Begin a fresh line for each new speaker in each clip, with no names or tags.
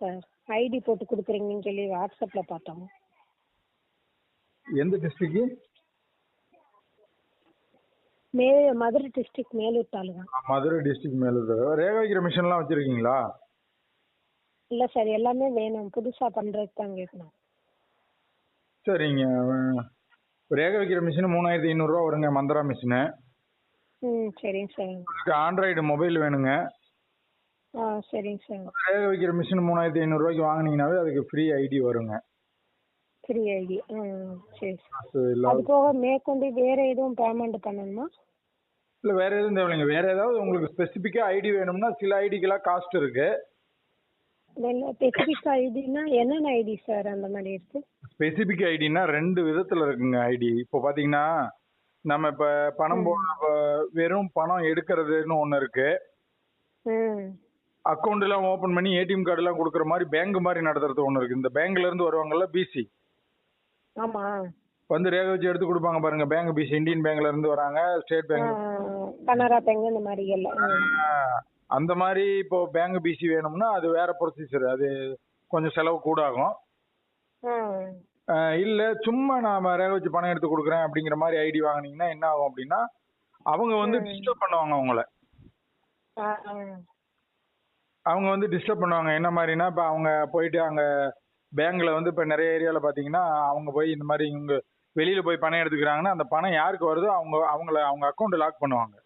Sir ID போட்டு கொடுக்குறீங்கன்னு சொல்லி வாட்ஸ்அப்பில் பார்த்தோம்.
எந்த டிஸ்ட்ரிக்ட்
மே மதுரை டிஸ்ட்ரிக்ட் மேலூர் தாலுகா.
மதுரை டிஸ்ட்ரிக்ட் மேலூர் ரேகை வைக்கிற மிஷின்லாம் வச்சிருக்கீங்களா?
இல்லை சார் எல்லாமே வேணும். புதுசாக பண்ணுறதுக்கு தான் கேட்கணும்.
சரிங்க ரேகை வைக்கிற மிஷின் மூணாயிரத்தி ஐநூறுரூவா வருங்க மந்திரா மிஷினு
ம் சரிங்க சார்.
ஆண்ட்ராய்டு மொபைல் வேணுங்க.
ஆ சரிங்க சார்
ரேகை வைக்கிற மிஷின் மூணாயிரத்தி ஐநூறுரூவாய்க்கு வாங்குனீங்கன்னாவே அதுக்கு ஃப்ரீ ஐடி வருங்க.
ஃப்ரீ ஐடி ம் சரி
அது இல்லாத
போக மேற்கொண்டு வேறு எதுவும் பேமெண்ட் பண்ணணுமா?
இல்லை வேற எதுவும் தேவையில்லைங்க. வேற ஏதாவது உங்களுக்கு ஸ்பெசிஃபிக்காக ஐடி வேணும்னா சில ஐடிக்கெல்லாம் காஸ்ட் இருக்கு.
இல்லை ஸ்பெசிஃபிக் ஐடினா என்னென்ன ஐடி சார் அந்த மாதிரி இருக்கு?
ஸ்பெசிஃபிக் ஐடினா ரெண்டு விதத்தில் இருக்குங்க ஐடி இப்போ பார்த்தீங்கன்னா நம்ம இப்போ பணம் போ இப்ப வெறும் பணம் எடுக்கிறதுன்னு ஒன்று இருக்கு. அக்கௌண்ட் எல்லாம் ஓப்பன் பண்ணி ஏடிஎம் கார்டு எல்லாம் கொடுக்குற மாதிரி பேங்க் மாதிரி நடத்துறது ஒன்று இருக்கு. இந்த பேங்க்ல இருந்து வருவாங்கல்ல பிசி
ஆமாம்
வந்து ரேகை வச்சு எடுத்து கொடுப்பாங்க பாருங்க. பேங்க் பிசி இந்தியன் பேங்க்ல இருந்து வராங்க ஸ்டேட் பேங்க்
கனரா பேங்க் இந்த மாதிரி எல்லாம்.
அந்த மாதிரி இப்போ பேங்க் பிசி வேணும்னா அது வேற ப்ரொசீஜர் அது கொஞ்சம் செலவு கூட ஆகும் இல்ல சும்மா நாம ரேகை வச்சு பணம் எடுத்து கொடுக்குறேன் அப்படிங்கிற மாதிரி ஐடி வாங்குனீங்கன்னா என்ன ஆகும் அப்படின்னா அவங்க வந்து டிஸ்டர்ப் பண்ணுவாங்க
ஆ.
அவங்க வந்து டிஸ்டர்ப் பண்ணுவாங்க. என்ன மாதிரினா இப்போ அவங்க போயிட்டு அங்க பேங்க்ல வந்து இப்போ நிறைய ஏரியாவில் பார்த்தீங்கன்னா அவங்க போய் இந்த மாதிரி இவங்க வெளியில போய் பணம் எடுத்துக்கிறாங்கன்னா அந்த பணம் யாருக்கு வருதோ அவங்க அவங்கள அவங்க அக்கௌண்ட் லாக் பண்ணுவாங்க.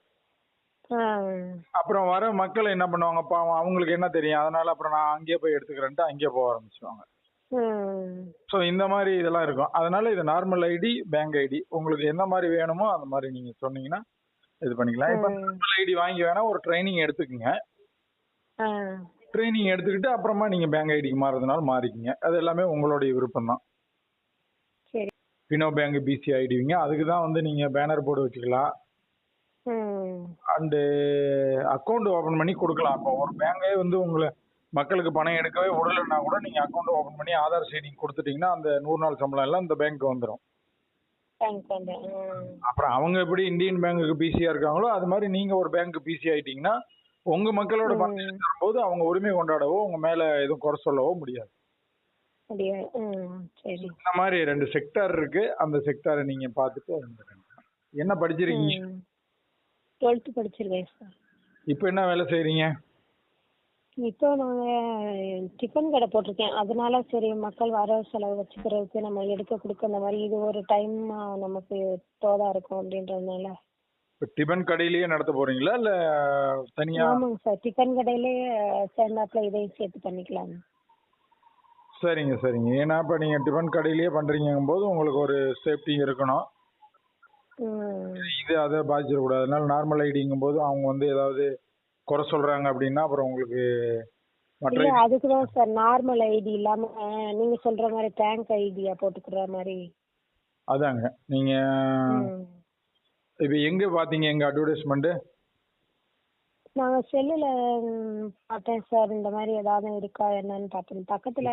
அப்புறம் வர மக்கள் என்ன பண்ணுவாங்க? பாவம் அவங்களுக்கு என்ன தெரியும்? அதனால அப்புறம் நான் அங்கேயே போய் எடுத்துக்கிறேன்ட்டு அங்கேயே போக ஆரம்பிச்சுவாங்க ஸோ இந்த மாதிரி இதெல்லாம் இருக்கும். அதனால இது நார்மல் ஐடி பேங்க் ஐடி உங்களுக்கு எந்த மாதிரி வேணுமோ அந்த மாதிரி நீங்க சொன்னீங்கன்னா இது பண்ணிக்கலாம். இப்போ. நார்மல் ஐடி வாங்கி வேணா ஒரு ட்ரைனிங் எடுத்துக்கங்க. ட்ரைனிங் எடுத்துக்கிட்டு அப்புறமா நீங்க பேங்க் ஐடிக்கு மாறதுனால மாறிக்கிங்க. அது எல்லாமே உங்களுடைய விருப்பம் தான்
சரி
பினோ பேங்க் பிசி ஐடிவிங்க அதுக்கு தான் வந்து நீங்க பேனர் போர்டு வச்சுக்கலாம். அண்டு அக்கௌண்ட் ஓபன் பண்ணி கொடுக்கலாம். இப்போ ஒரு பேங்கே வந்து உங்களை மக்களுக்கு பணம் எடுக்கவே விடலைன்னா கூட நீங்க அக்கௌண்ட் ஓபன் பண்ணி ஆதார் சீடிங் கொடுத்துட்டீங்கன்னா அந்த நூறு நாள் சம்பளம் எல்லாம் இந்த பேங்க் வந்துடும் அப்புறம் அவங்க எப்படி இந்தியன் பேங்குக்கு பிசியா இருக்காங்களோ அது மாதிரி நீங்க ஒரு பேங்க் பிசி ஆயிட்டீங்கன்னா உங்க மக்களோட தரும்போது அவங்க உரிமை கொண்டாடவோ உங்க மேல எதுவும் குறை சொல்லவோ முடியாது. இந்த மாதிரி ரெண்டு செக்டார் இருக்கு. அந்த செக்டாரை நீங்க பார்த்துட்டு இருந்துக்கணும். என்ன படிச்சிருக்கீங்க?
ம். டுவெல்த்து படிச்சிருக்கேன் சார்
இப்போ என்ன வேலை செய்றீங்க?
இப்போ நாங்கள் டிஃபன் கடை போட்டிருக்கேன். அதனால சரி மக்கள் வர செலவு வச்சுக்கிறதுக்கு நம்ம எடுக்க கொடுக்க இந்த மாதிரி இது ஒரு டைம் நமக்கு தோதா இருக்கும் அப்படின்றதுனால.
டிபன் கடையிலேயே நடத்த போறீங்களா? இல்ல தனியா?
ஆமாங்க சார். டிஃபன் கடையிலே சேர்ந்தாப்புல இதையும் சேர்த்து பண்ணிக்கலாம்
சரிங்க சரிங்க. ஏன்னா இப்போ நீங்க டிபன் கடையிலேயே பண்றீங்கும் போது உங்களுக்கு ஒரு சேஃப்டி இருக்கணும். இது அதை பாதிச்சிடக்கூடாது. அதனால நார்மல் ஐடிங்கும் போது அவங்க வந்து ஏதாவது குறை சொல்றாங்க அப்படின்னா அப்புறம் உங்களுக்கு மற்ற
அதுக்கு தான் சார். நார்மல் ஐடி இல்லாமல் நீங்கள் சொல்கிற மாதிரி பேங்க் ஐடியா போட்டுக்கிற மாதிரி.
அதாங்க. நீங்க இப்போ எங்க பாத்தீங்க? எங்க அட்வர்டைஸ்மெண்ட்
நாங்கள் செல்லில் பார்த்தேன் சார் இந்த மாதிரி ஏதாவது இருக்கா என்னன்னு பார்த்தேன் பக்கத்தில்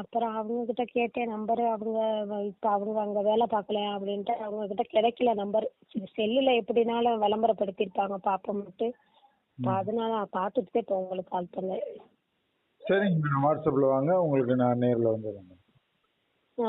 அப்புறம் அவங்கக்கிட்ட கேட்டேன். நம்பரு அவங்க இப்போ அவங்க அங்கே வேலை பார்க்கல அப்படின்ட்டு அவங்கக்கிட்ட கிடைக்கல நம்பர் செல்லில் எப்படினாலும் விளம்பரப்படுத்தியிருப்பாங்க பார்ப்போம்ட்டு அதனால பார்த்துட்டு இப்போ உங்களுக்கு கால் பண்ணேன்.
சரிங்க மேடம் வாட்ஸ்அப்ல வாங்க. உங்களுக்கு நான் நேர்ல வந்துடுறேன்
ஆ.